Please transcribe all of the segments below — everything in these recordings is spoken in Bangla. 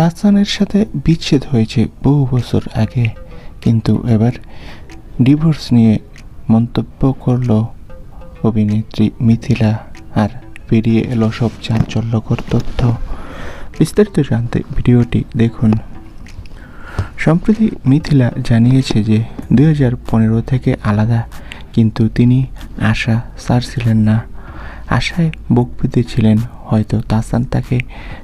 তাহসানের সাথে বিচ্ছেদ হয়েছে বহু বছর আগে। কিন্তু এবার ডিভোর্স নিয়ে মন্তব্য করল অভিনেত্রী মিথিলা আর পেরিয়ে এলো সব চাঞ্চল্যকর তথ্য। বিস্তারিত জানতে ভিডিওটি দেখুন। সম্প্রতি মিথিলা জানিয়েছে যে দুই থেকে আলাদা, কিন্তু তিনি আশা ছাড়ছিলেন না। আশায় বুক পেতেছিলেন, হয়তো তাসান তাকে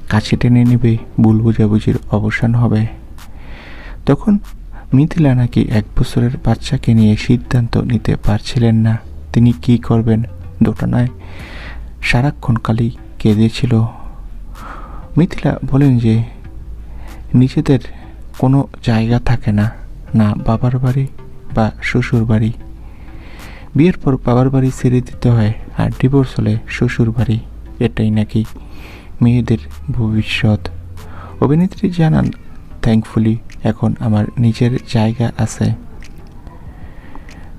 কাছে টেনে নেবে, ভুল বুঝাবুঝির অবসান হবে। তখন মিথিলা নাকি এক বছরের বাচ্চাকে নিয়ে সিদ্ধান্ত নিতে পারছিলেন না। তিনি কি করবেন? দোটানায় সারাক্ষণ কালি কেঁদেছিল। মিথিলা বলেন যে, নিজেদের কোনো জায়গা থাকে না না বাবার বাড়ি বা শ্বশুর বাড়ি বিয়ের পর বাবার বাড়ি ছেড়ে দিতে হয় আর ডিভোর্স হলে শ্বশুর বাড়ি। এটাই নাকি মেয়েদের ভবিষ্যৎ। অভিনেত্রী জানান থ্যাঙ্কফুলি এখন আমার নিজের জায়গা আছে।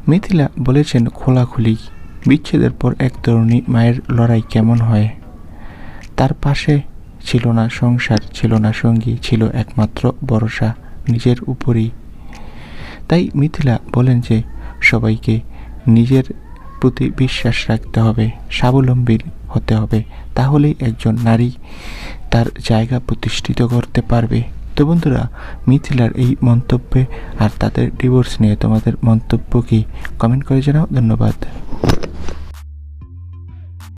মিথিলা বলেছেন, খোলাখুলি, বিচ্ছেদের পর এক তরুণী মায়ের লড়াই কেমন হয়? তার পাশে ছিল না সংসার, ছিল না সঙ্গী, ছিল একমাত্র ভরসা, নিজের উপরই। তাই মিথিলা বলেন যে, সবাইকে নিজের প্রতি বিশ্বাস রাখতে হবে, স্বাবলম্বী হতে হবে। তাহলেই একজন নারী তার জায়গা প্রতিষ্ঠিত করতে পারবে। তো বন্ধুরা, মিথিলার এই মন্তব্যে আর তাদের ডিভোর্স নিয়ে তোমাদের মন্তব্য কি? কমেন্ট করে জানাও। ধন্যবাদ।